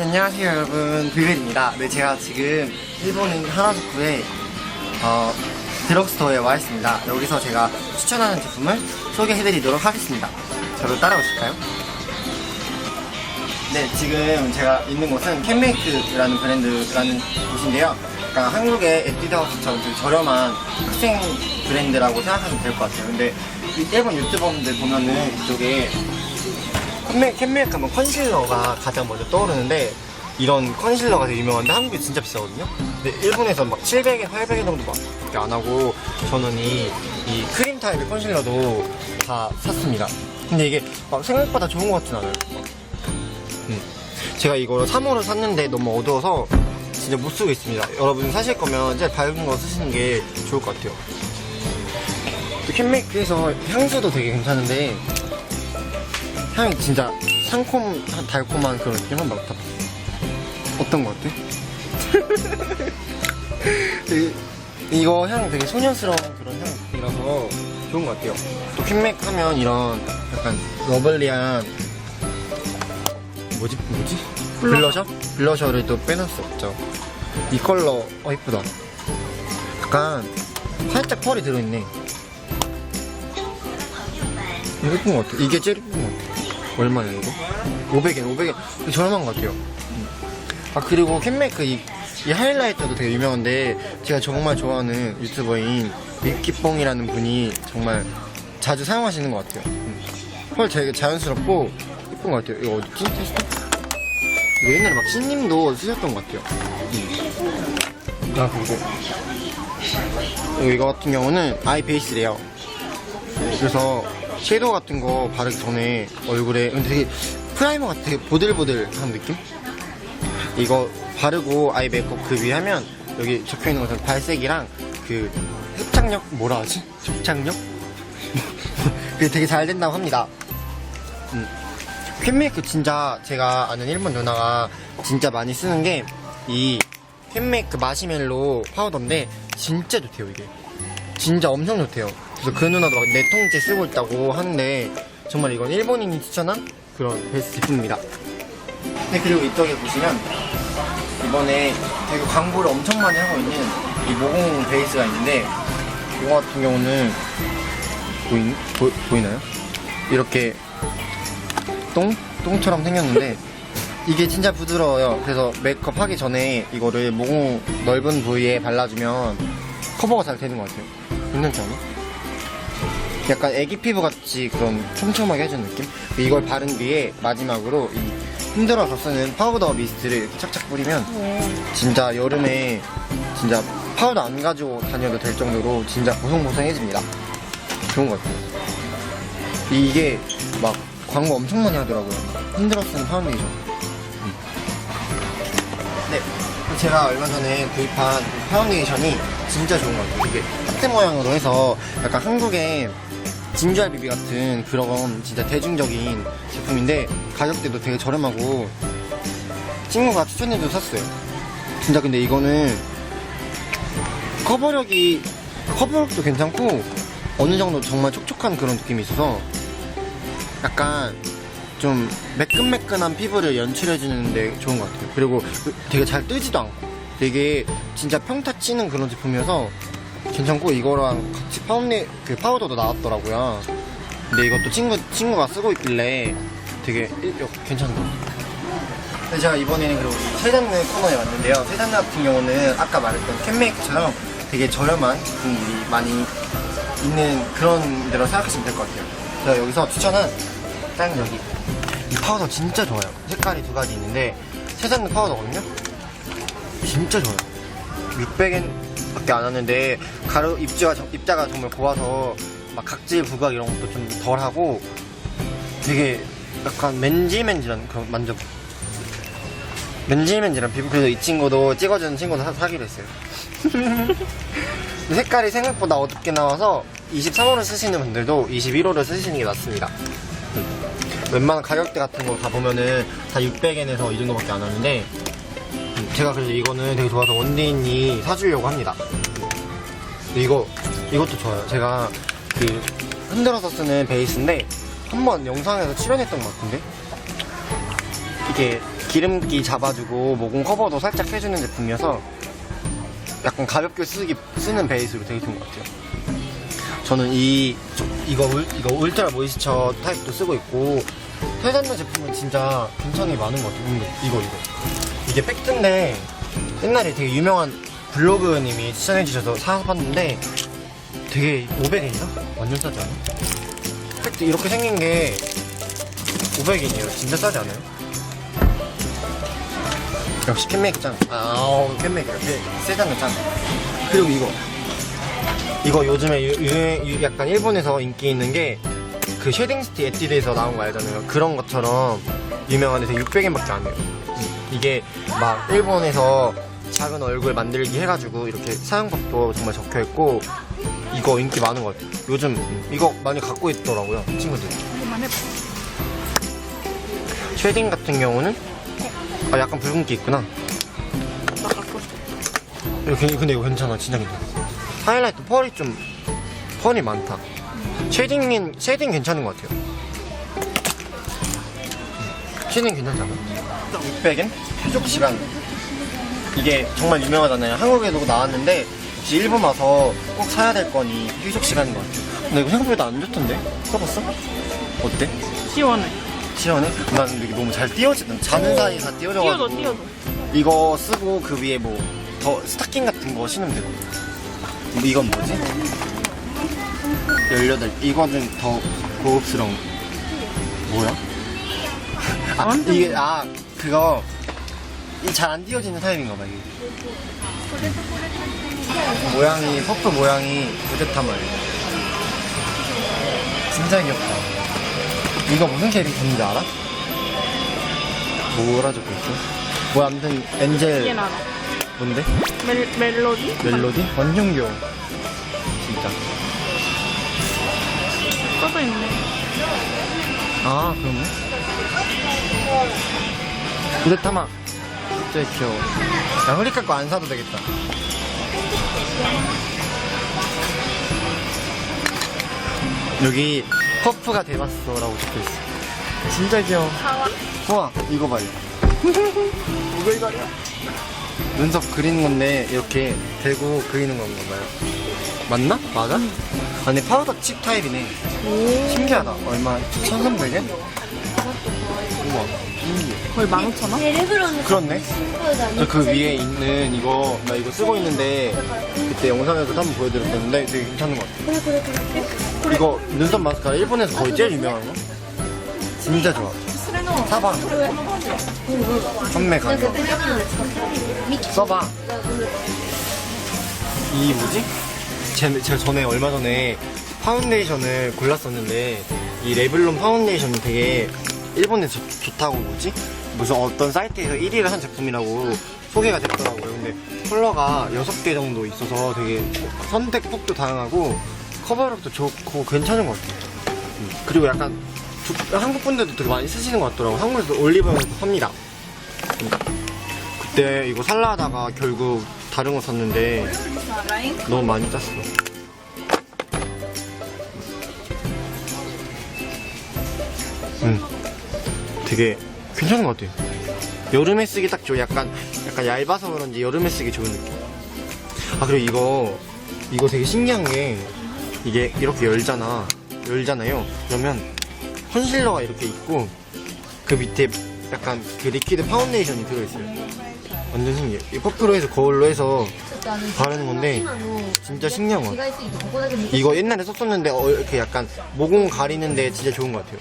네, 안녕하세요 여러분. 빌벨입니다. 네 제가 지금 일본인 하나주쿠의 어, 드럭스토어에 와 있습니다. 여기서 제가 추천하는 제품을 소개해드리도록 하겠습니다. 저를 따라오실까요? 네 지금 제가 있는 곳은 캔메이크라는 브랜드라는 곳인데요. 약간 한국의 에뛰드하우스처럼 저렴한 학생 브랜드라고 생각하시면 될 것 같아요. 근데 이 일본 유튜버분들 보면은 이쪽에 캔메, 캔메이크 하면 컨실러가 가장 먼저 떠오르는데 이런 컨실러가 되게 유명한데 한국에 진짜 비싸거든요 근데 일본에서 막 700엔, 800엔 정도 밖에 안 하고 저는 이, 이 크림 타입의 컨실러도 다 샀습니다 근데 이게 막 생각보다 좋은 것 같진 않아요 막. 음. 제가 이거를 3호를 샀는데 너무 어두워서 진짜 못 쓰고 있습니다 여러분 사실 거면 제일 밝은 거 쓰시는 게 좋을 것 같아요 또 캔메이크에서 향수도 되게 괜찮은데 향이 진짜 상콤, 달콤한 그런 느낌 한번 맡아봐. 어떤 거 같아? 이- 이거 향 되게 소녀스러운 그런 향이라서 좋은 것 같아요. 또 퀸맥 하면 이런 약간 러블리한 뭐지? 뭐지? 블러셔? 블러셔를 또 빼놓을 수 없죠. 이 컬러, 어, 이쁘다. 약간 살짝 펄이 들어있네. 이거 예쁜 것 같아. 이게 제일 예쁜 것 같아. 얼마야 이거? 500엔, 500엔. 되게 저렴한 것 같아요. 음. 아 그리고 캔메이크 이, 이 하이라이터도 되게 유명한데 제가 정말 좋아하는 유튜버인 미키뽕이라는 분이 정말 자주 사용하시는 것 같아요. 음. 펄 되게 자연스럽고 예쁜 것 같아요. 이거 어디지? 이거 옛날에 막 신님도 쓰셨던 것 같아요. 음. 아 그리고 이거 같은 경우는 아이 베이스래요. 그래서 섀도우 같은 거 바르기 전에 얼굴에 되게 프라이머 같아 보들보들한 느낌? 이거 바르고 아이 메이크업 그 위에 하면 여기 적혀있는 것처럼 발색이랑 그 흡착력 뭐라 하지? 흡착력? 그게 되게 잘 된다고 합니다 음. 캔메이크 진짜 제가 아는 일본 누나가 진짜 많이 쓰는 게이 캔메이크 마시멜로 파우더인데 진짜 좋대요 이게 진짜 엄청 좋대요. 그래서 그 누나도 막 네 통째 쓰고 있다고 하는데 정말 이건 일본인이 추천한 그런 베스트 제품입니다. 네 그리고 이쪽에 보시면 이번에 되게 광고를 엄청 많이 하고 있는 이 모공 베이스가 있는데 이거 같은 경우는 보이, 보, 보이나요? 이렇게 똥? 똥처럼 생겼는데 이게 진짜 부드러워요. 그래서 메이크업 하기 전에 이거를 모공 넓은 부위에 발라주면 커버가 잘 되는 것 같아요. 괜찮지 않아? 약간 애기 피부 같이 그런 촘촘하게 해주는 느낌? 이걸 바른 뒤에 마지막으로 이 힘들어서 쓰는 파우더 미스트를 이렇게 착착 뿌리면 진짜 여름에 진짜 파우더 안 가지고 다녀도 될 정도로 진짜 보송보송해집니다. 좋은 것 같아요. 이게 막 광고 엄청 많이 하더라고요. 힘들어 쓰는 파운데이션. 음. 네. 제가 얼마 전에 구입한 파운데이션이 진짜 좋은 것 같아요. 이게 하트 모양으로 해서 약간 한국의 진주알 비비 같은 그런 진짜 대중적인 제품인데 가격대도 되게 저렴하고 친구가 추천해줘서 샀어요. 진짜 근데 이거는 커버력이 커버력도 괜찮고 어느 정도 정말 촉촉한 그런 느낌이 있어서 약간 좀 매끈매끈한 피부를 연출해주는데 좋은 것 같아요. 그리고 되게 잘 뜨지도 않고 되게 진짜 평타 치는 그런 제품이어서 괜찮고 이거랑 같이 파운데 그 파우더도 나왔더라고요. 근데 이것도 친구 친구가 쓰고 있길래 되게 괜찮은 것 같아요. 제가 이번에는 그리고 세단느 코너에 왔는데요. 세단느 같은 경우는 아까 말했던 캔메이크처럼 되게 저렴한 제품들이 많이 있는 그런 데로 생각하시면 될 것 같아요. 제가 여기서 추천은 딱 여기 이 파우더 진짜 좋아요. 색깔이 두 가지 있는데 세단느 파우더거든요. 진짜 좋아요. 600엔 밖에 안 하는데 가루 입자가 정- 입자가 정말 고와서 막 각질 부각 이런 것도 좀 덜하고 되게 약간 맨질맨질한 그런 만져 맨질맨질한 피부. 그래서 이 친구도 찍어주는 친구도 사, 사기로 했어요. 색깔이 생각보다 어둡게 나와서 23호를 쓰시는 분들도 21호를 쓰시는 게 낫습니다. 음. 웬만한 가격대 같은 거 다 보면은 다 600엔에서 이 정도밖에 안 하는데 음, 제가 그래서 이거는 되게 좋아서 원디인이 사주려고 합니다. 이거 이것도 좋아요. 제가 그 흔들어서 쓰는 베이스인데 한 번 영상에서 출연했던 것 같은데? 이게 기름기 잡아주고 모공 커버도 살짝 해주는 제품이어서 약간 가볍게 쓰기, 쓰는 베이스로 되게 좋은 것 같아요. 저는 이 저- 이거 울, 이거 울트라 모이스처 타입도 쓰고 있고 해산물 제품은 진짜 괜찮은 게 많은 것 같아요. 음, 이거 이거 이게 팩트인데 옛날에 되게 유명한 블로그님이 추천해 주셔서 사서 봤는데 되게 500엔인가? 완전 싸지 않아? 팩트 이렇게 생긴 게 500엔이에요. 진짜 싸지 않아요? 역시 캔메이크 짱. 아우 캔메이크 이렇게 세잖아 짱. 그리고 이거 이거 요즘에 유, 유- 약간 일본에서 인기 있는 게 그 쉐딩 스틱 에뛰드에서 나온 거 알잖아요. 그런 것처럼 유명한데 되게 600엔밖에 안 해요. 음, 이게 막 일본에서 작은 얼굴 만들기 해가지고 이렇게 사용법도 정말 적혀 있고 이거 인기 많은 것 같아요. 요즘 이거 많이 갖고 있더라고요 친구들. 쉐딩 같은 경우는 아 약간 붉은기 있구나. 이거 괜- 근데 이거 괜찮아 진짜 괜찮아. 하이라이트 펄이 좀 펄이 많다. 쉐딩은 쉐딩 괜찮은 것 같아요. 쉐딩 괜찮지 않아? 600엔 휴족 시간. 이게 정말 유명하잖아요. 한국에도 나왔는데 혹시 일본 와서 꼭 사야 될 거니 휴족 시간인 것 같아요. 근데 이거 생각보다 안 좋던데? 써봤어? 어때? 시원해. 시원해? 난 이게 너무 잘 띄워지던 자는 사이에 다 띄워져가지고 띄워줘, 띄워줘. 이거 쓰고 그 위에 뭐 더 스타킹 같은 거 신으면 되고 뭐 이건 뭐지? 18 이거는 더 고급스러운 뭐야? 아 완전 이게 아 그거 잘 안 띄워지는 타입인가 봐 이게 모양이 퍼프 모양이 부드타말 진짜 귀엽다 이거 무슨 캐릭터인지 알아? 뭐라 적혀 있어? 뭐 아무튼 엔젤. 뭔데? 멜, 멜로디? 멜로디? 완전 귀여워 진짜 써져 있네. 아 그러네. 부대타마 진짜 귀여워. 야 흐리카 거안 사도 되겠다. 여기 퍼프가 돼봤어 라고 적혀있어. 진짜 귀여워. 우와 이거 봐요. 오글거려 눈썹 그리는 건데 이렇게 대고 그리는 건가 봐요 맞나? 맞아? 아니 파우더 칩 타입이네. 신기하다. 얼마? 1300엔? 우와. 신기해 거의 15,000원? 텔레그램 그렇네. 저그 위에 있는 이거 나 이거 쓰고 있는데 그때 영상에서 한번 보여드렸었는데 되게 괜찮은 것 같아. 그래 그래 그래. 그래. 이거 눈썹 마스카라 일본에서 거의 제일 유명한 거? 진짜 좋아. 사봐 판매 가격 써봐. 이 뭐지? 제, 제가 전에 얼마 전에 파운데이션을 골랐었는데 이 레블론 파운데이션이 되게 일본에서 좋- 좋다고 뭐지? 무슨 어떤 사이트에서 1위를 한 제품이라고 소개가 됐더라고요 근데 컬러가 6개 정도 있어서 되게 선택폭도 다양하고 커버력도 좋고 괜찮은 것 같아요 음, 그리고 약간 두- 한국 분들도 되게 많이 쓰시는 것 같더라고요 한국에서 올리브영에서 팝니다 음. 그때 이거 살라 하다가 결국 다른 거 샀는데 너무 많이 짰어. 음, 되게 괜찮은 것 같아요. 여름에 쓰기 딱 좋아. 약간, 약간 얇아서 그런지 여름에 쓰기 좋은 느낌. 아, 그리고 이거, 이거 되게 신기한 게, 이게 이렇게 열잖아. 열잖아요. 그러면 컨실러가 이렇게 있고, 그 밑에 약간 그 리퀴드 파운데이션이 들어있어요. 완전 신기해. 이 퍼프로 해서 거울로 해서 바르는 건데 진짜 신기한 것 같아요. 이거 옛날에 썼었는데 어, 이렇게 약간 모공 가리는데 진짜 좋은 것 같아요.